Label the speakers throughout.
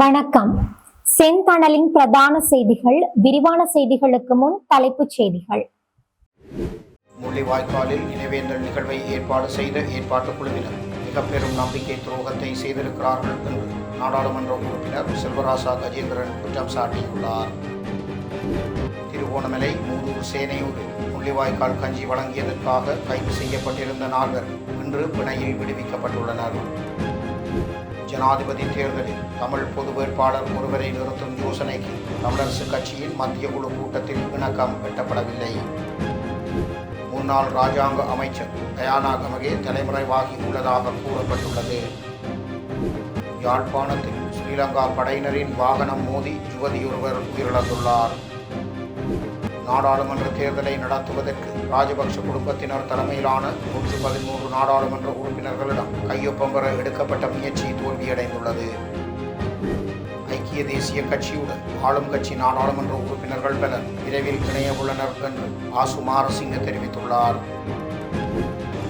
Speaker 1: வணக்கம். செந்தணலின் பிரதான செய்திகள் விரிவான செய்திகளுக்கு முன் தலைப்புச் செய்திகள்.
Speaker 2: முள்ளிவாய்க்காலில் நினைவேந்தல் நிகழ்வை ஏற்பாடு செய்த ஏற்பாட்டு குழுவினர் மிக பெரும் நம்பிக்கை துரோகத்தை செய்திருக்கிறார்கள் என்று நாடாளுமன்ற உறுப்பினர் செல்வராசா கஜேந்திரன் குற்றம் சாட்டியுள்ளார். திருகோணமலை மூதூர் சேனையூரில் முள்ளிவாய்க்கால் கஞ்சி வழங்கியதற்காக கைது செய்யப்பட்டிருந்த நால்வர் இன்று பிணையில் விடுவிக்கப்பட்டுள்ளனர். ஜனாதிபதி தேர்தலில் தமிழ் பொது வேட்பாளர் ஒருவரை நிறுத்தும் யோசனைக்கு தமிழரசு கட்சியின் மத்திய குழு கூட்டத்தில் இணக்கம் எட்டப்படவில்லை முன்னாள் ராஜாங்க அமைச்சர் தயானா கமகே தலைமறைவாகி உள்ளதாக கூறப்பட்டுள்ளது. யாழ்ப்பாணத்தில் ஸ்ரீலங்கா படையினரின் வாகனம் மோதி யுவதியொருவர் உயிரிழந்துள்ளார். நாடாளுமன்ற தேர்தலை நடத்துவதற்கு ராஜபக்ஷ குடும்பத்தினர் தலைமையிலான நூற்று பதிமூன்று நாடாளுமன்ற உறுப்பினர்களிடம் கையொப்பம் பெற எடுக்கப்பட்ட முயற்சி தோல்வியடைந்துள்ளது. ஐக்கிய தேசிய கட்சியுடன் ஆளும் கட்சி நாடாளுமன்ற உறுப்பினர்கள் பலர் விரைவில் இணைய உள்ளனர் என்று ஆசுமார மாரசிங்க தெரிவித்துள்ளார்.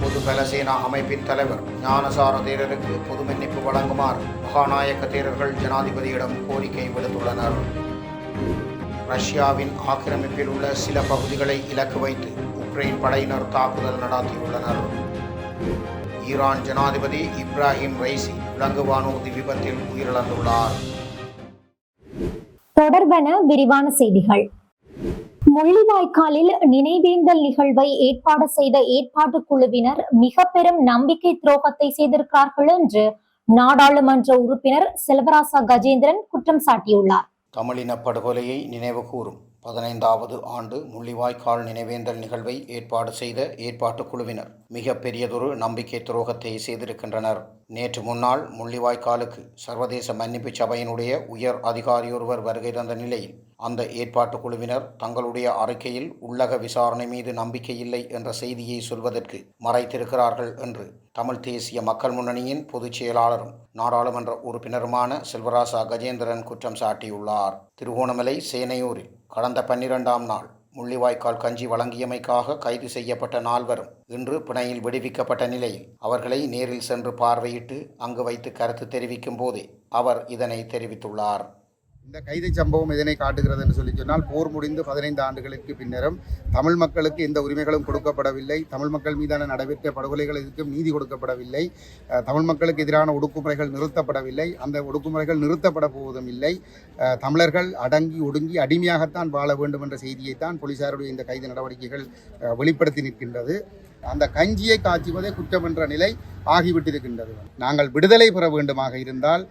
Speaker 2: பொது பலசேனா அமைப்பின் தலைவர் ஞானசார தேரருக்கு பொது மன்னிப்பு வழங்குமாறு மகாநாயக்க தேரர்கள் ஜனாதிபதியிடம் கோரிக்கை விடுத்துள்ளனர். ரஷ்யாவின் ஆக்கிரமிப்பில் உள்ள சில பகுதிகளை இலக்கு வைத்து உக்ரைன் படையினர் தாக்குதல் நடத்தியுள்ளனர். ஈரான் ஜனாதிபதி இப்ராஹிம் ரைசி விலங்கு வானூர்தி விபத்தில் உயிரிழந்துள்ளார்.
Speaker 1: தொடர்பென விரிவான செய்திகள். முள்ளிவாய்க்காலில் நினைவேந்தல் நிகழ்வை ஏற்பாடு செய்த ஏற்பாட்டுக் குழுவினர் மிக பெரும் நம்பிக்கை துரோகத்தை செய்திருக்கிறார்கள் என்று நாடாளுமன்ற உறுப்பினர் செல்வராசா கஜேந்திரன் குற்றம் சாட்டியுள்ளார்.
Speaker 2: தமிழின படுகொலையை நினைவு கூறும். பதினைந்தாவது ஆண்டு முள்ளிவாய்க்கால் நினைவேந்தல் நிகழ்வை ஏற்பாடு செய்த ஏற்பாட்டுக் குழுவினர் மிக பெரியதொரு நம்பிக்கை துரோகத்தை செய்திருக்கின்றனர். நேற்று முன்னாள் முள்ளிவாய்க்காலுக்கு சர்வதேச மன்னிப்பு சபையினுடைய உயர் அதிகாரியொருவர் வருகை தந்த நிலையில் அந்த ஏற்பாட்டுக் குழுவினர் தங்களுடைய அறிக்கையில் உள்ளக விசாரணை மீது நம்பிக்கையில்லை என்ற செய்தியை சொல்வதற்கு மறைத்திருக்கிறார்கள் என்று தமிழ் தேசிய மக்கள் முன்னணியின் பொதுச் செயலாளரும் நாடாளுமன்ற உறுப்பினருமான செல்வராசா கஜேந்திரன் குற்றம் சாட்டியுள்ளார். திருகோணமலை சேனையூரில் கடந்த பன்னிரெண்டாம் நாள் முள்ளிவாய்க்கால் கஞ்சி வழங்கியமைக்காக கைது செய்யப்பட்ட நால்வரும் இன்று பிணையில் விடுவிக்கப்பட்ட நிலையில் அவர்களை நேரில் சென்று பார்வையிட்டு அங்கு வைத்து கருத்து தெரிவிக்கும் போதே அவர் இதனை தெரிவித்துள்ளார்.
Speaker 3: இந்த கைதை சம்பவம் இதனை காட்டுகிறது என்று சொல்லி சொன்னால் போர் முடிந்து பதினைந்து ஆண்டுகளுக்கு பின்னரும் தமிழ் மக்களுக்கு எந்த உரிமைகளும் கொடுக்கப்படவில்லை. தமிழ் மக்கள் மீதான நடைபெற்ற படுகொலைகள் எதுக்கும் நீதி கொடுக்கப்படவில்லை. தமிழ் மக்களுக்கு எதிரான ஒடுக்குமுறைகள் நிறுத்தப்படவில்லை. அந்த ஒடுக்குமுறைகள் நிறுத்தப்பட போவதும் இல்லை. தமிழர்கள் அடங்கி ஒடுங்கி அடிமையாகத்தான் வாழ வேண்டும் என்ற செய்தியைத்தான் போலீசாருடைய இந்த கைது நடவடிக்கைகள் வெளிப்படுத்தி நிற்கின்றது. அந்த கஞ்சியை காய்ச்சுவதே குற்றம் என்ற நிலை ஆகிவிட்டிருக்கின்றது. நாங்கள் விடுதலை பெற வேண்டுமாக இருந்தால்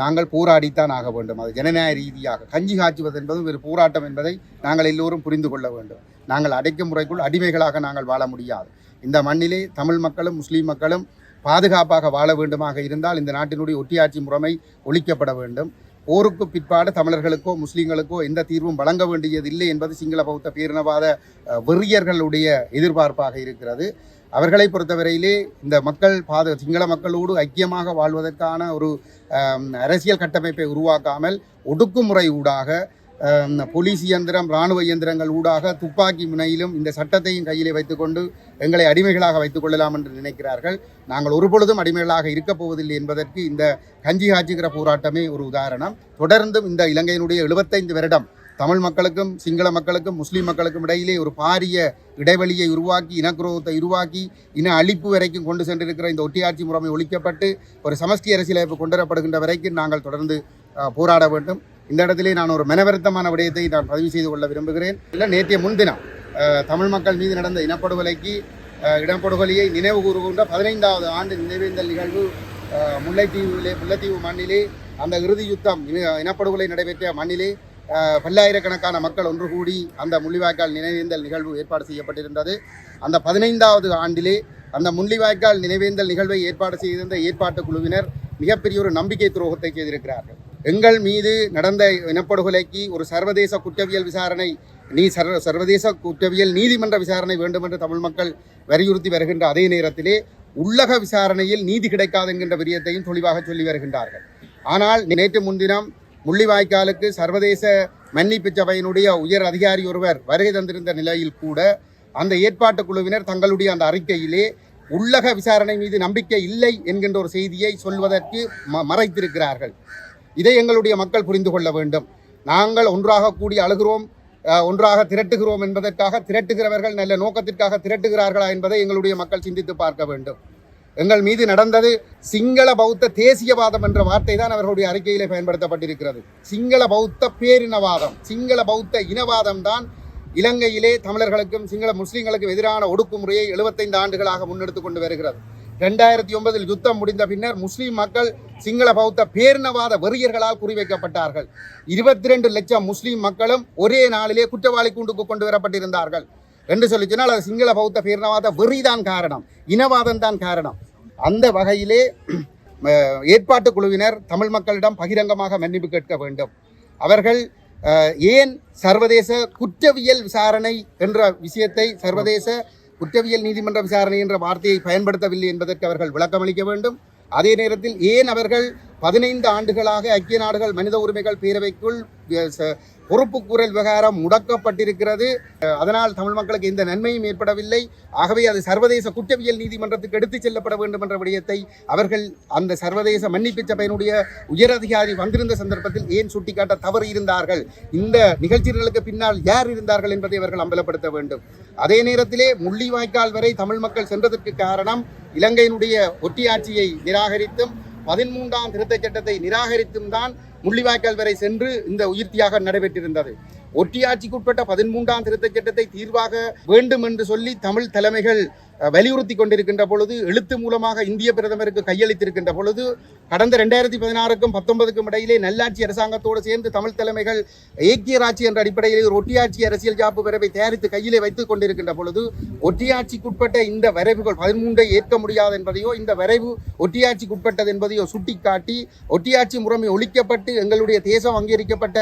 Speaker 3: நாங்கள் போராடித்தான் ஆக வேண்டும். அது ஜனநாயக ரீதியாக கஞ்சி காய்ச்சுவது என்பதும் ஒரு போராட்டம் என்பதை நாங்கள் எல்லோரும் புரிந்து கொள்ள வேண்டும். நாங்கள் அடைக்கும் முறைக்குள் அடிமைகளாக நாங்கள் வாழ முடியாது. இந்த மண்ணிலே தமிழ் மக்களும் முஸ்லீம் மக்களும் பாதுகாப்பாக வாழ வேண்டுமாக இருந்தால் இந்த நாட்டினுடைய ஒட்டியாட்சி முறைமை ஒழிக்கப்பட வேண்டும். போருக்கு பிற்பாடு தமிழர்களுக்கோ முஸ்லீம்களுக்கோ எந்த தீர்வும் வழங்க வேண்டியதில்லை என்பது சிங்கள பௌத்த பேரினவாத வெறியர்களுடைய எதிர்பார்ப்பாக இருக்கிறது. அவர்களை பொறுத்தவரையிலே இந்த மக்கள் பாத சிங்கள மக்களோடு ஐக்கியமாக வாழ்வதற்கான ஒரு அரசியல் கட்டமைப்பை உருவாக்காமல் ஒடுக்குமுறை ஊடாக போலீஸ் இயந்திரம் இராணுவ இயந்திரங்கள் ஊடாக துப்பாக்கி முனையிலும் இந்த சட்டத்தையும் கையிலே வைத்துக்கொண்டு எங்களை அடிமைகளாக வைத்துக் கொள்ளலாம் என்று நினைக்கிறார்கள். நாங்கள் ஒருபொழுதும் அடிமைகளாக இருக்கப் போவதில்லை என்பதற்கு இந்த கஞ்சி காய்ச்சுகிற போராட்டமே ஒரு உதாரணம். தொடர்ந்தும் இந்த இலங்கையினுடைய எழுபத்தைந்து வருடம் தமிழ் மக்களுக்கும் சிங்கள மக்களுக்கும் முஸ்லீம் மக்களுக்கும் இடையிலே ஒரு பாரிய இடைவெளியை உருவாக்கி இனக்குரோகத்தை உருவாக்கி இன அழிப்பு வரைக்கும் கொண்டு சென்றிருக்கிற இந்த ஒட்டியாட்சி முறைமை ஒழிக்கப்பட்டு ஒரு சமஷ்டி அரசியலமைப்பு கொண்டு வரப்படுகின்ற வரைக்கும் நாங்கள் தொடர்ந்து போராட வேண்டும். இந்த இடத்திலே நான் ஒரு மனவருத்தமான விடயத்தை நான் பதிவு செய்து கொள்ள விரும்புகிறேன். இல்லை நேற்றைய முன்தினம் தமிழ் மக்கள் மீது நடந்த இனப்படுகொலைக்கு அஹ், இனப்படுகொலையை நினைவு கூறுகின்ற பதினைந்தாவது ஆண்டு நினைவேந்தல் நிகழ்வு அஹ், முல்லைத்தீவிலே முல்லைத்தீவு மண்ணிலே அந்த இறுதி யுத்தம் இன- இனப்படுகொலை நடைபெற்ற மண்ணிலே பல்லாயிரக்கணக்கான மக்கள் ஒன்று கூடி அந்த முள்ளிவாய்க்கால் நினைவேந்தல் நிகழ்வு ஏற்பாடு செய்யப்பட்டிருந்தது. அந்த பதினைந்தாவது ஆண்டிலே அந்த முள்ளிவாய்க்கால் நினைவேந்தல் நிகழ்வை ஏற்பாடு செய்திருந்த ஏற்பாட்டு குழுவினர் மிகப்பெரிய ஒரு நம்பிக்கை துரோகத்தை செய்திருக்கிறார்கள். எங்கள் மீது நடந்த இனப்படுகொலைக்கு ஒரு சர்வதேச குற்றவியல் விசாரணை நீ சர்வ சர்வதேச குற்றவியல் நீதிமன்ற விசாரணை வேண்டும் என்று தமிழ் மக்கள் வலியுறுத்தி வருகின்ற அதே நேரத்திலே உள்ளக விசாரணையில் நீதி கிடைக்காது என்கின்ற விரியத்தையும் தெளிவாக சொல்லி வருகின்றார்கள். ஆனால் நேற்று முன்தினம் முள்ளிவாய்க்காலுக்கு சர்வதேச மன்னிப்பு சபையினுடைய உயர் அதிகாரி ஒருவர் வருகை தந்திருந்த நிலையில் கூட அந்த ஏற்பாட்டு குழுவினர் தங்களுடைய அந்த அறிக்கையிலே உள்ளக விசாரணை மீது நம்பிக்கை இல்லை என்கின்ற ஒரு செய்தியை சொல்வதற்கு ம- மறைத்திருக்கிறார்கள். இதை எங்களுடைய மக்கள் புரிந்து கொள்ள வேண்டும். நாங்கள் ஒன்றாக கூடி அழுகிறோம் ஒன்றாக திரட்டுகிறோம் என்பதற்காக திரட்டுகிறவர்கள் நல்ல நோக்கத்திற்காக திரட்டுகிறார்களா என்பதை எங்களுடைய மக்கள் சிந்தித்து பார்க்க வேண்டும். எங்கள் மீது நடந்தது சிங்கள பௌத்த தேசியவாதம் என்ற வார்த்தை தான் அவர்களுடைய அறிக்கையிலே பயன்படுத்தப்பட்டிருக்கிறது. சிங்கள பௌத்த பேரினவாதம் சிங்கள பௌத்த இனவாதம் தான் இலங்கையிலே தமிழர்களுக்கும் சிங்கள முஸ்லீம்களுக்கும் எதிரான ஒடுக்குமுறையை 75 ஆண்டுகளாக முன்னெடுத்து கொண்டு வருகிறது. ரெண்டாயிரத்தி ஒன்பதில் யுத்தம் முடிந்த பின்னர் முஸ்லீம் மக்கள் சிங்கள பௌத்த பேரினவாத வெறியர்களால் குறிவைக்கப்பட்டார்கள். இருபத்தி ரெண்டு லட்சம் முஸ்லீம் மக்களும் ஒரே நாளிலே குற்றவாளி கூண்டுக்கு கொண்டு வரப்பட்டிருந்தார்கள். என்று சொல்லி சொன்னால் அது சிங்கள பௌத்த பேரினவாத வெறிதான் காரணம். இனவாதம் தான் காரணம். அந்த வகையிலே ஏற்பாட்டு குழுவினர் தமிழ் மக்களிடம் பகிரங்கமாக மன்னிப்பு கேட்க வேண்டும். அவர்கள் ஏன் சர்வதேச குற்றவியல் விசாரணை என்ற விஷயத்தை சர்வதேச குற்றவியல் நீதிமன்ற விசாரணை என்ற வார்த்தையை பயன்படுத்தவில்லை என்பதற்கு அவர்கள் விளக்கமளிக்க வேண்டும். அதே நேரத்தில் ஏன் அவர்கள் பதினைந்து ஆண்டுகளாக ஐக்கிய நாடுகள் மனித உரிமைகள் பேரவைக்குள் பொறுப்புக்கூறல் விவகாரம் முடக்கப்பட்டிருக்கிறது. அதனால் தமிழ் மக்களுக்கு எந்த நன்மையும் ஏற்படவில்லை. ஆகவே அது சர்வதேச குற்றவியல் நீதிமன்றத்துக்கு எடுத்துச் செல்லப்பட வேண்டும் என்ற விடயத்தை அவர்கள் அந்த சர்வதேச மன்னிப்பு சபையினுடைய உயரதிகாரி வந்திருந்த சந்தர்ப்பத்தில் ஏன் சுட்டிக்காட்ட தவறு இருந்தார்கள்? இந்த நிகழ்ச்சிகளுக்கு பின்னால் யார் இருந்தார்கள் என்பதை அவர்கள் அம்பலப்படுத்த வேண்டும். அதே நேரத்திலே முள்ளிவாய்க்கால் வரை தமிழ் மக்கள் சென்றதற்கு காரணம் இலங்கையினுடைய ஒட்டியாட்சியை நிராகரித்தும் பதிமூன்றாம் திருத்தச் சட்டத்தை நிராகரித்தும் தான் முள்ளிவாய்க்கால் வரை சென்று இந்த உயிர் தியாகம் நடைபெற்றிருந்தது. ஒட்டியாட்சிக்குட்பட்ட பதிமூன்றாம் திருத்தச் சட்டத்தை தீர்வாக வேண்டும் என்று சொல்லி தமிழ் தலைமைகள் அஹ், வலியுறுத்தி கொண்டிருக்கின்ற பொழுது எழுத்து மூலமாக இந்திய பிரதமருக்கு கையளித்திருக்கின்ற பொழுது கடந்த ரெண்டாயிரத்தி பதினாறுக்கும் பத்தொன்பதுக்கும் இடையிலே நல்லாட்சி அரசாங்கத்தோடு சேர்ந்து தமிழ் தலைமைகள் ஏக்கியராட்சி என்ற அடிப்படையில் ஒரு ஒட்டியாட்சி அரசியல் ஜாப்பு வரைவை தயாரித்து கையிலே வைத்துக் கொண்டிருக்கின்ற பொழுது ஒட்டியாட்சிக்குட்பட்ட இந்த வரைவுகள் பதிமூன்றை ஏற்க முடியாது என்பதையோ இந்த வரைவு ஒட்டியாட்சிக்குட்பட்டது என்பதையோ சுட்டிக்காட்டி ஒட்டியாட்சி முறைமை ஒழிக்கப்பட்டு எங்களுடைய தேசம் அங்கீகரிக்கப்பட்ட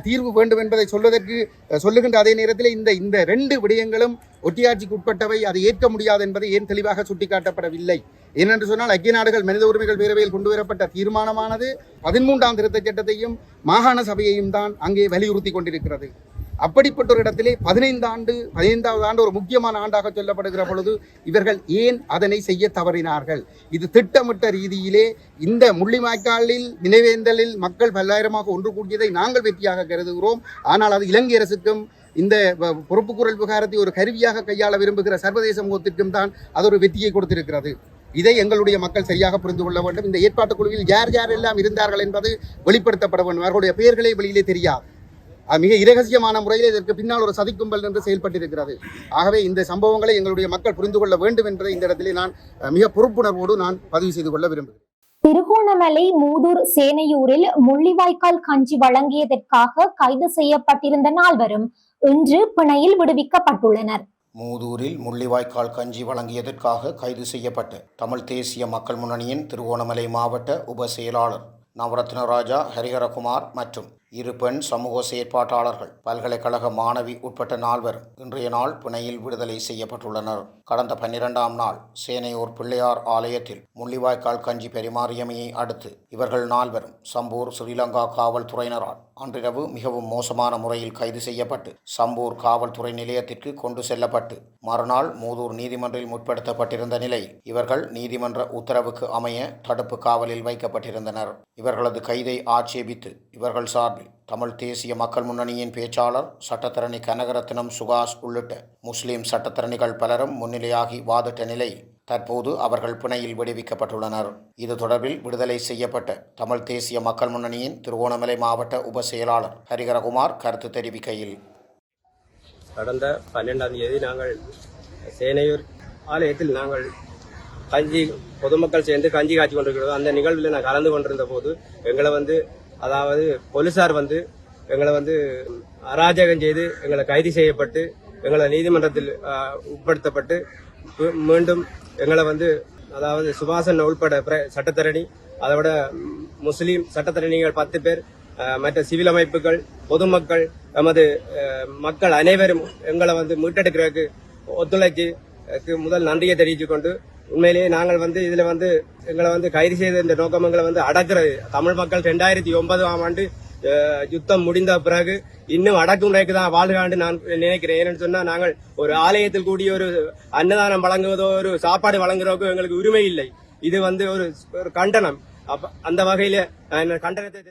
Speaker 3: தீர்வு வேண்டும் என்பதை சொல்வதற்கு சொல்லுகின்ற அதே நேரத்தில் இந்த இந்த ரெண்டு விடயங்களும் ஒட்டியாட்சிக்கு உட்பட்டவை அதை ஏற்க முடியாது என்பதை ஏன் தெளிவாக சுட்டிக்காட்டப்படவில்லை? ஏனென்று சொன்னால் ஐக்கிய நாடுகள் மனித உரிமைகள் பேரவையில் கொண்டு வரப்பட்ட தீர்மானமானது பதிமூன்றாம் திருத்தச் சட்டத்தையும் மாகாண சபையையும் தான் அங்கே வலியுறுத்தி கொண்டிருக்கிறது. அப்படிப்பட்ட ஒரு இடத்திலே பதினைந்து ஆண்டு பதினைந்தாவது ஆண்டு ஒரு முக்கியமான ஆண்டாக சொல்லப்படுகிற பொழுது இவர்கள் ஏன் அதனை செய்ய தவறினார்கள்? இது திட்டமிட்ட ரீதியிலே இந்த முள்ளிமாய்க்காலில் நினைவேந்தலில் மக்கள் பல்லாயிரமாக ஒன்று கூடியதை நாங்கள் வெற்றியாக கருதுகிறோம். ஆனால் அது இலங்கை அரசுக்கும் இந்த பொறுப்புக்குரல் விவகாரத்தை ஒரு கருவியாக கையாள விரும்புகிற சர்வதேச முகத்திற்கும் தான் அது ஒரு வெற்றியை கொடுத்திருக்கிறது. இதை எங்களுடைய மக்கள் சரியாக புரிந்து கொள்ள வேண்டும். இந்த ஏற்பாட்டுக் குழுவில் யார் யார் எல்லாம் இருந்தார்கள் என்பது வெளிப்படுத்தப்பட வேண்டும். அவர்களுடைய பெயர்களே வெளியிலே தெரியாது மிக இரகசியமான முறையில் இதற்கு பின்னால் ஒரு சதிக்கும்பல் என்று செயல்பட்டிருக்கிறது. ஆகவே இந்த சம்பவங்களை எங்களுடைய மக்கள் புரிந்து கொள்ள வேண்டும் என்பதை இந்த இடத்திலே நான் மிக பொறுப்புணர்வோடு நான் பதிவு செய்து கொள்ள விரும்புகிறேன்.
Speaker 1: திருகோணமலை மூதூர் சேனையூரில் முள்ளிவாய்க்கால் கஞ்சி வழங்கியதற்காக கைது செய்யப்பட்டிருந்த நால்வரும் இன்று பிணையில் விடுவிக்கப்பட்டுள்ளனர்.
Speaker 2: மூதூரில் முள்ளிவாய்க்கால் கஞ்சி வழங்கியதற்காக கைது செய்யப்பட்ட தமிழ் தேசிய மக்கள் முன்னணியின் திருவோணமலை மாவட்ட உப செயலாளர் நவரத்ன ராஜா ஹரிஹரகுமார் மற்றும் இரு பெண் சமூக செயற்பாட்டாளர்கள் பல்கலைக்கழக மாணவி உட்பட்ட நால்வர் இன்றைய நாள் பிணையில் விடுதலை செய்யப்பட்டுள்ளனர். கடந்த பன்னிரெண்டாம் நாள் சேனையூர் பிள்ளையார் ஆலயத்தில் முள்ளிவாய்க்கால் கஞ்சி பரிமாறியமையை அடுத்து இவர்கள் நால்வரும் சம்பூர் ஸ்ரீலங்கா காவல்துறையினரால் அன்றிரவு மிகவும் மோசமான முறையில் கைது செய்யப்பட்டு சம்பூர் காவல்துறை நிலையத்திற்கு கொண்டு செல்லப்பட்டு மறுநாள் மூதூர் நீதிமன்றில் முற்படுத்தப்பட்டிருந்த நிலையில் இவர்கள் நீதிமன்ற உத்தரவுக்கு அமைய தடுப்பு காவலில் வைக்கப்பட்டிருந்தனர். இவர்களது கைதை ஆட்சேபித்து இவர்கள் சார் சார்பில் தமிழ் தேசிய மக்கள் முன்னணியின் பேச்சாளர் சட்டத்தரணி கனகரத்னம் சுகாஷ் உள்ளிட்ட முஸ்லிம் சட்டத்தரணிகள் பலரும் முன்னிலையாகி வாதிட்ட நிலை தற்போது அவர்கள் பிணையில் விடுவிக்கப்பட்டுள்ளனர். இது தொடர்பில் விடுதலை செய்யப்பட்ட தமிழ் தேசிய மக்கள் முன்னணியின் திருகோணமலை மாவட்ட உப செயலாளர் ஹரிகரகுமார் கருத்து தெரிவிக்கையில்.
Speaker 4: கடந்த பன்னெண்டாம் தேதி நாங்கள் சேனையூர் ஆலயத்தில் நாங்கள் கஞ்சி பொதுமக்கள் சேர்ந்து கஞ்சி காய்ச்சி கொண்டிருக்கிறோம். அந்த நிகழ்வில் நான் கலந்து கொண்டிருந்த போது எங்களை வந்து அதாவது போலீசார் வந்து எங்களை வந்து அராஜகம் செய்து எங்களை கைது செய்யப்பட்டு எங்களை நீதிமன்றத்தில் உட்படுத்தப்பட்டு மீண்டும் எங்களை வந்து அதாவது சுபாசன் உள்பட பிர- சட்டத்தரணி அதோட முஸ்லீம் சட்டத்தரணிகள் பத்து பேர் மற்ற சிவில் அமைப்புகள் பொதுமக்கள் எமது மக்கள் அனைவரும் எங்களை வந்து மீட்டெடுக்கிறதுக்கு ஒத்துழைச்சு முதல் நன்றியை தெரிவித்துக் கொண்டு உண்மையிலேயே நாங்கள் வந்து இதுல வந்து எங்களை வந்து கைது செய்த இந்த நோக்கம் எங்களை வந்து அடக்குறது. தமிழ் மக்கள் ரெண்டாயிரத்தி ஒன்பதாம் ஆண்டு அஹ், யுத்தம் முடிந்த பிறகு இன்னும் அடக்குமுறைக்கு தான் வாழ்கிறாண்டு நான் நினைக்கிறேன். ஏன்னு சொன்னா நாங்கள் ஒரு ஆலயத்தில் கூடிய ஒரு அன்னதானம் வழங்குவதோ ஒரு சாப்பாடு வழங்குறதோ எங்களுக்கு உரிமை இல்லை. இது வந்து ஒரு ஒரு கண்டனம். அப்ப அந்த வகையில கண்டனத்தை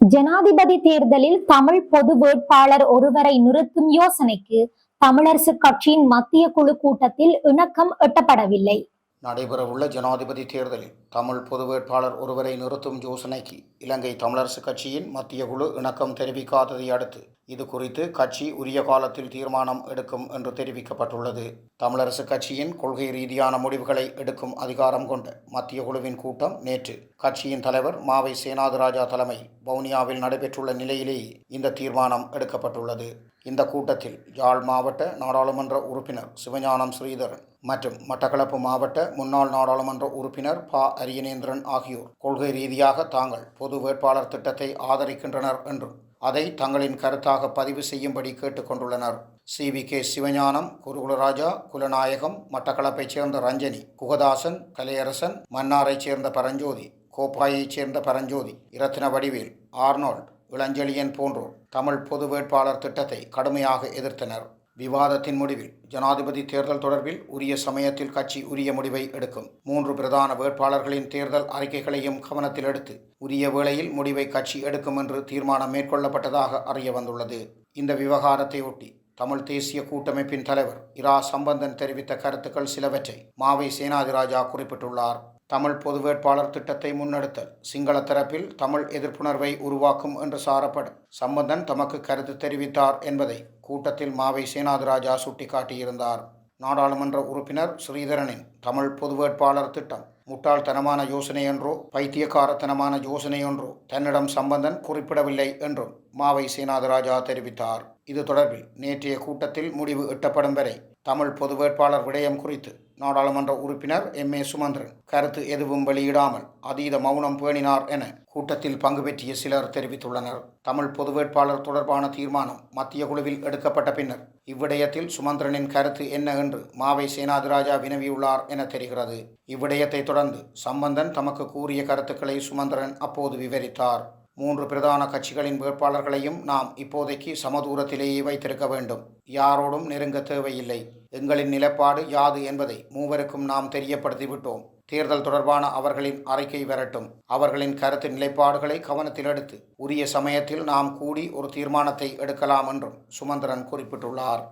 Speaker 1: ஜனாதிபதி தேர்தலில் தமிழ் பொது வேட்பாளர் ஒருவரை நிறுத்தும் யோசனைக்கு தமிழரசு கட்சியின் மத்திய குழு கூட்டத்தில் இணக்கம் எட்டப்படவில்லை.
Speaker 2: நடைபெறவுள்ள ஜனாதிபதி தேர்தலில் தமிழ் பொது வேட்பாளர் ஒருவரை நிறுத்தும் யோசனைக்கு இலங்கை தமிழரசு கட்சியின் மத்திய குழு இணக்கம் தெரிவிக்காததை அடுத்து இது குறித்து கட்சி உரிய காலத்தில் தீர்மானம் எடுக்கும் என்று தெரிவிக்கப்பட்டுள்ளது. தமிழரசு கட்சியின் கொள்கை ரீதியான முடிவுகளை எடுக்கும் அதிகாரம் கொண்ட மத்திய குழுவின் கூட்டம் நேற்று. கட்சியின் தலைவர் மாவை சேனாதிராஜா தலைமை வவுனியாவில் நடைபெற்றுள்ள நிலையிலேயே இந்த தீர்மானம் எடுக்கப்பட்டுள்ளது. இந்த கூட்டத்தில் யாழ் மாவட்ட நாடாளுமன்ற உறுப்பினர் சிவஞானம் ஸ்ரீதரன் மற்றும் மட்டக்களப்பு மாவட்ட முன்னாள் நாடாளுமன்ற உறுப்பினர் ப. அரியநேந்திரன் ஆகியோர் கொள்கை ரீதியாக தாங்கள் பொது வேட்பாளர் திட்டத்தை ஆதரிக்கின்றனர் என்றும் அதை தங்களின் கருத்தாக பதிவு செய்யும்படி கேட்டுக்கொண்டுள்ளனர் C. V. K. Sivagnanam Kurukularajah Kulanayagam மட்டக்களப்பைச் சேர்ந்த ரஞ்சனி குகதாசன் கலையரசன் மன்னாரைச் சேர்ந்த பரஞ்சோதி கோப்பாயைச் சேர்ந்த பரஞ்சோதி இரத்தின வடிவேல் ஆர்னால்ட் இளஞ்செழியன் போன்றோர் தமிழ் பொது வேட்பாளர் திட்டத்தை கடுமையாக எதிர்த்தனர். விவாதத்தின் முடிவில் ஜனாதிபதி தேர்தல் தொடர்பில் உரிய சமயத்தில் கட்சி உரிய முடிவை எடுக்கும். மூன்று பிரதான வேட்பாளர்களின் தேர்தல் அறிக்கைகளையும் கவனத்தில் எடுத்து உரிய வேளையில் முடிவை கட்சி எடுக்கும் என்று தீர்மானம் மேற்கொள்ளப்பட்டதாக அறிய வந்துள்ளது. இந்த விவகாரத்தை ஒட்டி தமிழ் தேசிய கூட்டமைப்பின் தலைவர் இரா சம்பந்தன் தெரிவித்த கருத்துக்கள் சிலவற்றை மாவை சேனாதிராஜா குறிப்பிட்டுள்ளார். தமிழ் பொது வேட்பாளர் திட்டத்தை முன்னெடுத்தல். சிங்கள தரப்பில் தமிழ் எதிர்ப்புணர்வை உருவாக்கும் என்று சாரப்படும். சம்பந்தன் தமக்கு கருத்து தெரிவித்தார் என்பதை கூட்டத்தில் மாவை சேனாதிராஜா சுட்டிக்காட்டியிருந்தார். நாடாளுமன்ற உறுப்பினர் ஸ்ரீதரனின் தமிழ் பொது வேட்பாளர் திட்டம் முட்டாள்தனமான யோசனையென்றோ பைத்தியக்காரத்தனமான யோசனையொன்றோ தன்னிடம் சம்பந்தன் குறிப்பிடவில்லை என்றும் மாவை சீனாதராஜா தெரிவித்தார். இது தொடர்பில் நேற்றைய கூட்டத்தில் முடிவு எட்டப்படும் வரை தமிழ் பொது வேட்பாளர் விடயம் குறித்து நாடாளுமன்ற உறுப்பினர் எம். ஏ. சுமந்திரன். கருத்து எதுவும் வெளியிடாமல் அதீத மௌனம் பேணினார் என கூட்டத்தில் பங்கு பெற்றிய சிலர் தெரிவித்துள்ளனர். தமிழ் பொது வேட்பாளர் தொடர்பான தீர்மானம் மத்திய குழுவில் எடுக்கப்பட்ட பின்னர் இவ்விடயத்தில் சுமந்திரனின் கருத்து என்ன என்று மாவை சேனாதிராஜா வினவியுள்ளார் என தெரிகிறது. இவ்விடயத்தை தொடர்ந்து சம்பந்தன் தமக்கு கூறிய கருத்துக்களை சுமந்திரன் அப்போது விவரித்தார். மூன்று பிரதான கட்சிகளின் வேட்பாளர்களையும் நாம் இப்போதைக்கு சமதூரத்திலேயே வைத்திருக்க வேண்டும். யாரோடும் நெருங்க தேவையில்லை. எங்களின் நிலப்பாடு யாது என்பதை மூவருக்கும் நாம் தெரியப்படுத்திவிட்டோம். தேர்தல் தொடர்பான அவர்களின் அறிக்கை வரட்டும். அவர்களின் கருத்து நிலைப்பாடுகளை கவனத்தில் எடுத்து உரிய சமயத்தில் நாம் கூடி ஒரு தீர்மானத்தை எடுக்கலாம் என்றும் சுமந்திரன் குறிப்பிட்டுள்ளார்.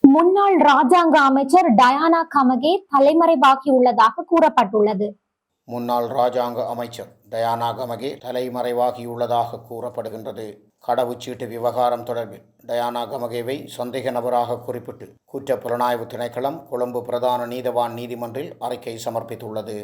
Speaker 1: முன்னாள் ராஜாங்க அமைச்சர் டயானா கமகே தலைமறைவாகியுள்ளதாக கூறப்பட்டுள்ளது.
Speaker 2: முன்னாள் ராஜாங்க அமைச்சர் டயானா கமகே தலைமறைவாகியுள்ளதாக கூறப்படுகின்றது. கடவுச்சீட்டு விவகாரம் தொடர்பில் டயானா கமகேவை சந்தேக நபராக குறிப்பிட்டு குற்ற புலனாய்வு திணைக்களம் கொழும்பு பிரதான நீதவான் நீதிமன்றில் அறிக்கை சமர்ப்பித்துள்ளது.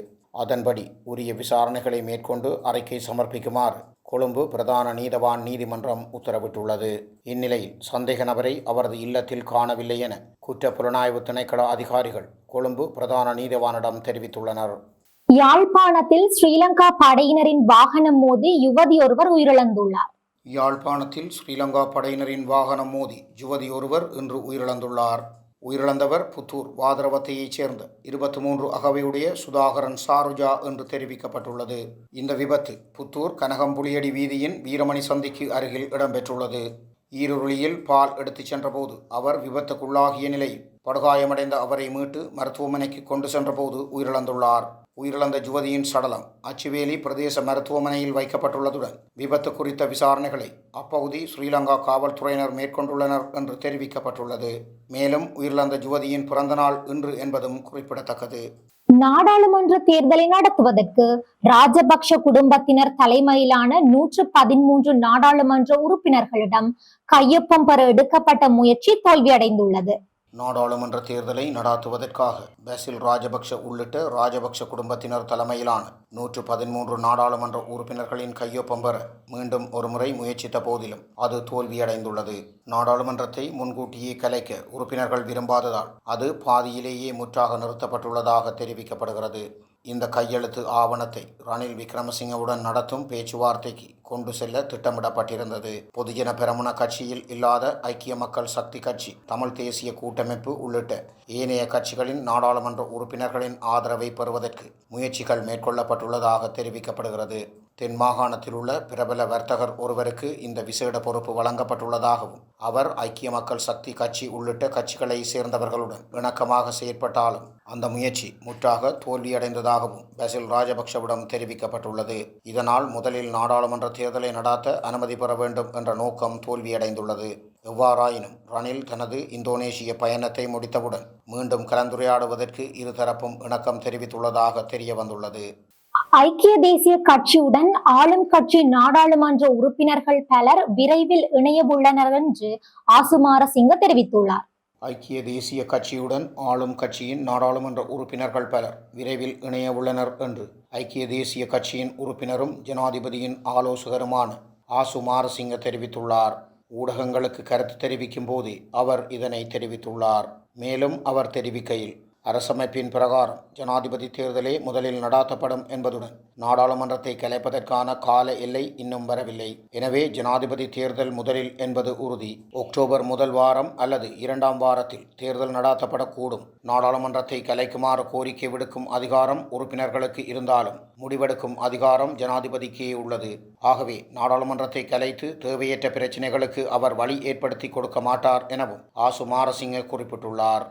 Speaker 2: அதன்படி உரிய விசாரணைகளை மேற்கொண்டு அறிக்கை சமர்ப்பிக்குமாறு கொழும்பு பிரதான நீதவான் நீதிமன்றம் உத்தரவிட்டுள்ளது. இந்நிலையில் சந்தேக நபரை அவரது இல்லத்தில் காணவில்லை என குற்ற புலனாய்வு திணைக்கள அதிகாரிகள் கொழும்பு பிரதான நீதவானிடம் தெரிவித்துள்ளனர்.
Speaker 1: யாழ்ப்பாணத்தில் ஸ்ரீலங்கா படையினரின் வாகனம் மோதி யுவதி ஒருவர் உயிரிழந்துள்ளார்.
Speaker 2: யாழ்ப்பாணத்தில் ஸ்ரீலங்கா படையினரின் வாகனம் மோதி யுவதி ஒருவர் இன்று உயிரிழந்துள்ளார். உயிரிழந்தவர் புத்தூர் வாதரவத்தையைச் சேர்ந்த இருபத்தி மூன்று அகவையுடைய சுதாகரன் சாருஜா என்று தெரிவிக்கப்பட்டுள்ளது. இந்த விபத்து புத்தூர் கனகம்புலியடி வீதியின் வீரமணி சந்திக்கு அருகில் இடம்பெற்றுள்ளது. ஈருருளியில் பால் எடுத்துச் சென்றபோது அவர் விபத்துக்குள்ளாகிய நிலையில் படுகாயமடைந்த அவரை மீட்டு மருத்துவமனைக்கு கொண்டு சென்றபோது உயிரிழந்துள்ளார். உயிரிழந்த யுவதியின் சடலம் அச்சுவேலி பிரதேச மருத்துவமனையில் வைக்கப்பட்டுள்ளதுடன் விபத்து குறித்த விசாரணைகளை அப்பகுதி ஸ்ரீலங்கா காவல்துறையினர் மேற்கொண்டுள்ளனர் என்று தெரிவிக்கப்பட்டுள்ளது. மேலும் உயிரிழந்த யுவதியின் பிறந்தநாள் இன்று என்பதும் குறிப்பிடத்தக்கது.
Speaker 1: நாடாளுமன்ற தேர்தலை நடத்துவதற்கு ராஜபக்ஷ குடும்பத்தினர் தலைமையிலான நூற்று பதிமூன்று நாடாளுமன்ற உறுப்பினர்களிடம் கையொப்பம் பெற எடுக்கப்பட்ட முயற்சி தோல்வியடைந்துள்ளது.
Speaker 2: நாடாளுமன்ற தேர்தலை நடாத்துவதற்காக பசில் ராஜபக்ஷ உள்ளிட்ட ராஜபக்ஷ குடும்பத்தினர் தலைமையிலான நூற்று பதிமூன்று நாடாளுமன்ற உறுப்பினர்களின் கையொப்பம் பெற மீண்டும் ஒருமுறை முயற்சித்த போதிலும் அது தோல்வியடைந்துள்ளது. நாடாளுமன்றத்தை முன்கூட்டியே கலைக்க உறுப்பினர்கள் விரும்பாததால் அது பாதியிலேயே முற்றாக நிறுத்தப்பட்டுள்ளதாக தெரிவிக்கப்படுகிறது. இந்த கையெழுத்து ஆவணத்தை ரணில் விக்ரமசிங்கவுடன் நடத்தும் பேச்சுவார்த்தைக்கு கொண்டு செல்ல திட்டமிடப்பட்டிருந்தது. பொதுஜன பெரமுன கட்சியில் இல்லாத ஐக்கிய மக்கள் சக்தி கட்சி தமிழ் தேசிய கூட்டமைப்பு உள்ளிட்ட ஏனைய கட்சிகளின் நாடாளுமன்ற உறுப்பினர்களின் ஆதரவை பெறுவதற்கு முயற்சிகள் மேற்கொள்ளப்பட்டுள்ளதாக தெரிவிக்கப்படுகிறது. தென் மாகாணத்தில் உள்ள பிரபல வர்த்தகர் ஒருவருக்கு இந்த விசேட பொறுப்பு வழங்கப்பட்டுள்ளதாகவும் அவர் ஐக்கிய மக்கள் சக்தி கட்சி உள்ளிட்ட கட்சிகளை சேர்ந்தவர்களுடன் இணக்கமாக செயற்பட்டாலும் அந்த முயற்சி முற்றாக தோல்வியடைந்ததாகவும் பசில் ராஜபக்ஷவிடம் தெரிவிக்கப்பட்டுள்ளது. இதனால் முதலில் நாடாளுமன்ற தேர்தலை நடாத்த அனுமதி பெற வேண்டும் என்ற நோக்கம் தோல்வியடைந்துள்ளது. எவ்வாறாயினும் ரணில் தனது இந்தோனேஷிய பயணத்தை முடித்தவுடன் மீண்டும் கலந்துரையாடுவதற்கு இருதரப்பும் இணக்கம் தெரிவித்துள்ளதாக தெரிய வந்துள்ளது
Speaker 1: ஐக்கிய தேசிய கட்சியுடன் ஆளும் கட்சி நாடாளுமன்ற உறுப்பினர்கள் பலர் விரைவில் இணையவுள்ளனர் என்று ஆசுமாரசிங்க தெரிவித்துள்ளார்.
Speaker 2: ஐக்கிய தேசிய கட்சியுடன் ஆளும் கட்சியின் நாடாளுமன்ற உறுப்பினர்கள் பலர் விரைவில் இணைய உள்ளனர் என்று ஐக்கிய தேசிய கட்சியின் உறுப்பினரும் ஜனாதிபதியின் ஆலோசகருமான ஆசு மாரசிங்க தெரிவித்துள்ளார். ஊடகங்களுக்கு கருத்து தெரிவிக்கும் போதே அவர் இதனை தெரிவித்துள்ளார். மேலும் அவர் தெரிவிக்கையில் அரசமைப்பின் பிரகாரம் ஜனாதிபதி தேர்தலே முதலில் நடாத்தப்படும் என்பதுடன் நாடாளுமன்றத்தை கலைப்பதற்கான கால எல்லை இன்னும் வரவில்லை. எனவே ஜனாதிபதி தேர்தல் முதலில் என்பது உறுதி. அக்டோபர் முதல் வாரம் அல்லது இரண்டாம் வாரத்தில் தேர்தல் நடாத்தப்படக்கூடும். நாடாளுமன்றத்தை கலைக்குமாறு கோரிக்கை விடுக்கும் அதிகாரம் உறுப்பினர்களுக்கு இருந்தாலும் முடிவெடுக்கும் அதிகாரம் ஜனாதிபதிக்கே உள்ளது. ஆகவே நாடாளுமன்றத்தை கலைத்து தேவையற்ற பிரச்சினைகளுக்கு அவர் வழி ஏற்படுத்தி கொடுக்க மாட்டார் எனவும் ஆசு மாரசிங்க குறிப்பிட்டுள்ளார்.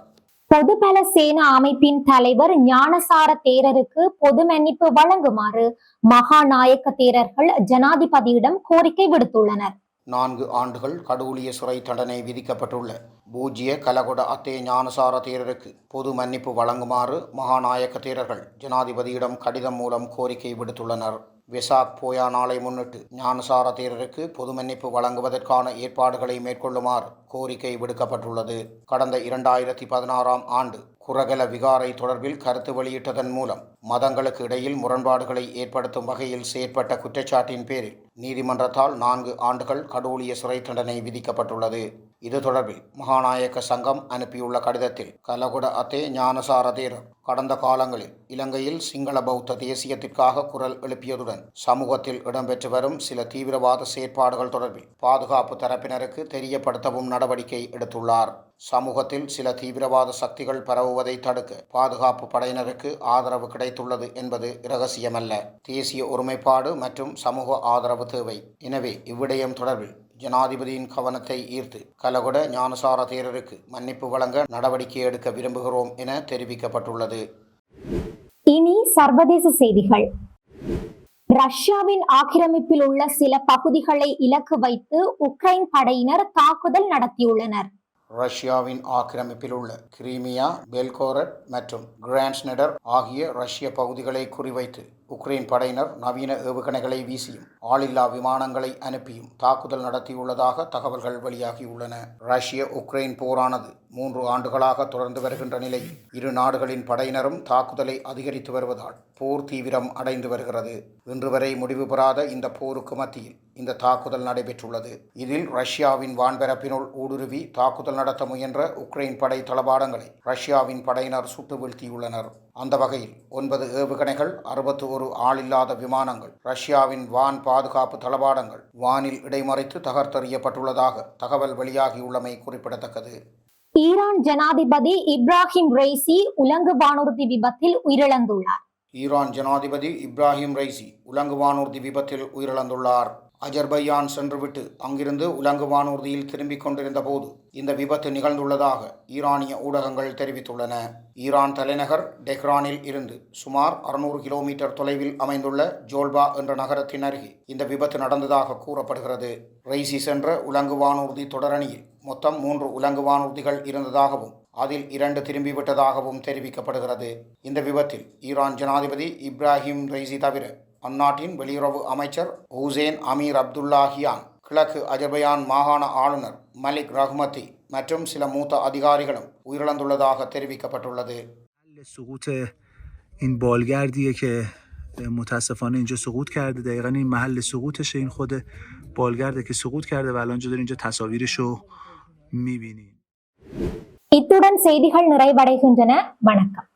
Speaker 1: பொதுபல சேனா அமைப்பின் தலைவர் ஞானசார தேரருக்கு பொது மன்னிப்பு வழங்குமாறு மகாநாயக்க தேரர்கள் ஜனாதிபதியிடம் கோரிக்கை விடுத்துள்ளனர்.
Speaker 2: நான்கு ஆண்டுகள் கடூழிய சிறை தண்டனை விதிக்கப்பட்டுள்ள பூஜ்ய கலகொட அத்தே ஞானசார தேரருக்கு பொது மன்னிப்பு வழங்குமாறு மகாநாயக்க தேரர்கள் ஜனாதிபதியிடம் கடிதம் மூலம் கோரிக்கை விடுத்துள்ளனர். வெசாக் போயா நாளை முன்னிட்டு ஞானசார தேரருக்கு பொது மன்னிப்பு வழங்குவதற்கான ஏற்பாடுகளை மேற்கொள்ளுமாறு கோரிக்கை விடுக்கப்பட்டுள்ளது. கடந்த இரண்டாயிரத்தி பதினாறாம் ஆண்டு குரகல விகாரை தொடர்பில் கருத்து வெளியிட்டதன் மூலம் மதங்களுக்கு இடையில் முரண்பாடுகளை ஏற்படுத்தும் வகையில் செயற்பட்ட குற்றச்சாட்டின் பேரில் நீதிமன்றத்தால் நான்கு ஆண்டுகள் கடூழிய சிறை தண்டனை விதிக்கப்பட்டுள்ளது. இது தொடர்பில் மகாநாயக்க சங்கம் அனுப்பியுள்ள கடிதத்தில் கலகுட அத்தே ஞானசார தேரர் கடந்த காலங்களில் இலங்கையில் சிங்கள பௌத்த தேசியத்திற்காக குரல் எழுப்பியதுடன் சமூகத்தில் இடம்பெற்று வரும் சில தீவிரவாத செயற்பாடுகள் தொடர்பில் பாதுகாப்பு தரப்பினருக்கு தெரியப்படுத்தவும் நடவடிக்கை எடுத்துள்ளார் சமூகத்தில் சில தீவிரவாத சக்திகள் பரவுவதை தடுக்க பாதுகாப்பு படையினருக்கு ஆதரவு கிடைத்துள்ளது என்பது இரகசியமல்ல தேசிய ஒருமைப்பாடு மற்றும் சமூக ஆதரவு தேவை எனவே இவ்விடயம் தொடர்பில் ஜனாதிபதியின் கவனத்தை ஈர்த்து கலகொட ஞானசார தேரருக்கு மன்னிப்பு வழங்க நடவடிக்கை எடுக்க விரும்புகிறோம் என தெரிவிக்கப்பட்டுள்ளது.
Speaker 1: இனி சர்வதேச செய்திகள். ரஷ்யாவின் ஆக்கிரமிப்பில் உள்ள சில பகுதிகளை இலக்கு வைத்து உக்ரைன் படையினர் தாக்குதல் நடத்தியுள்ளனர்.
Speaker 2: ரஷ்யாவின் ஆக்கிரமிப்பில் உள்ள கிரீமியா பெல்கோரட் மற்றும் கிரான்ஸ்னெடர் ஆகிய ரஷ்ய பகுதிகளை குறிவைத்து உக்ரைன் படையினர் நவீன ஏவுகணைகளை வீசியும் ஆளில்லா விமானங்களை அனுப்பியும் தாக்குதல் நடத்தியுள்ளதாக தகவல்கள் வெளியாகியுள்ளன. ரஷ்ய உக்ரைன் போரானது மூன்று ஆண்டுகளாக தொடர்ந்து வருகின்ற நிலையில் இரு நாடுகளின் படையினரும் தாக்குதலை அதிகரித்து வருவதால் போர் தீவிரம் அடைந்து வருகிறது. இன்று வரை முடிவு பெறாத இந்த போருக்கு மத்தியில் இந்த தாக்குதல் நடைபெற்றுள்ளது. இதில் ரஷ்யாவின் வான்பரப்பினுள் ஊடுருவி தாக்குதல் நடத்த முயன்ற உக்ரைன் படை தளபாடங்களை ரஷ்யாவின் படையினர் சுட்டு வீழ்த்தியுள்ளனர் அந்த வகையில் ஒன்பது ஏவுகணைகள் அறுபத்து ஒரு ஆளில்லாத விமானங்கள் ரஷ்யாவின் வான் பாதுகாப்பு தளபாடங்கள் வானில் இடைமறைத்து தகர்த்தெறியப்பட்டுள்ளதாக தகவல் வெளியாகியுள்ளமை குறிப்பிடத்தக்கது.
Speaker 1: ஈரான் ஜனாதிபதி இப்ராஹிம் ரெய்சி உலங்கு வானூர்தி விபத்தில் உயிரிழந்துள்ளார்.
Speaker 2: ஈரான் ஜனாதிபதி இப்ராஹிம் ரைசி உலங்கு வானூர்தி விபத்தில் உயிரிழந்துள்ளார். அஜர்பையான் சென்றுவிட்டு அங்கிருந்து உலங்கு வானூர்தியில் திரும்பிக் கொண்டிருந்த போது இந்த விபத்து நிகழ்ந்துள்ளதாக ஈரானிய ஊடகங்கள் தெரிவித்துள்ளன. ஈரான் தலைநகர் டெஹ்ரானில் இருந்து சுமார் அறுநூறு கிலோமீட்டர் தொலைவில் அமைந்துள்ள ஜோல்பா என்ற நகரத்தின் அருகே இந்த விபத்து நடந்ததாக கூறப்படுகிறது. ரைசி சென்ற உலங்கு வானூர்தி தொடரணியில் மொத்தம் மூன்று உலங்கு வானூர்திகள் இருந்ததாகவும் அதில் இரண்டு திரும்பிவிட்டதாகவும் தெரிவிக்கப்படுகிறது. இந்த விபத்தில் ஈரான் ஜனாதிபதி இப்ராஹிம் ரைசி தவிர அந்நாட்டின் வெளியுறவு அமைச்சர் ஹுசேன் அமீர் அப்துல்லாஹியான் கிழக்கு அஜர்பையான் மாகாண ஆளுநர் மலிக் ரஹ்மதி மற்றும் சில மூத்த அதிகாரிகளும் உயிரிழந்துள்ளதாக தெரிவிக்கப்பட்டுள்ளது
Speaker 5: محل سقوط این بالگردیه که متاسفانه اینجا سقوط کرده دقیقا این محل سقوطشه این خود بالگرده که سقوط کرده و الان دارین اینجا تصاویرش رو میبینین
Speaker 1: இத்துடன் செய்திகள் நிறைவடைகின்றன வணக்கம்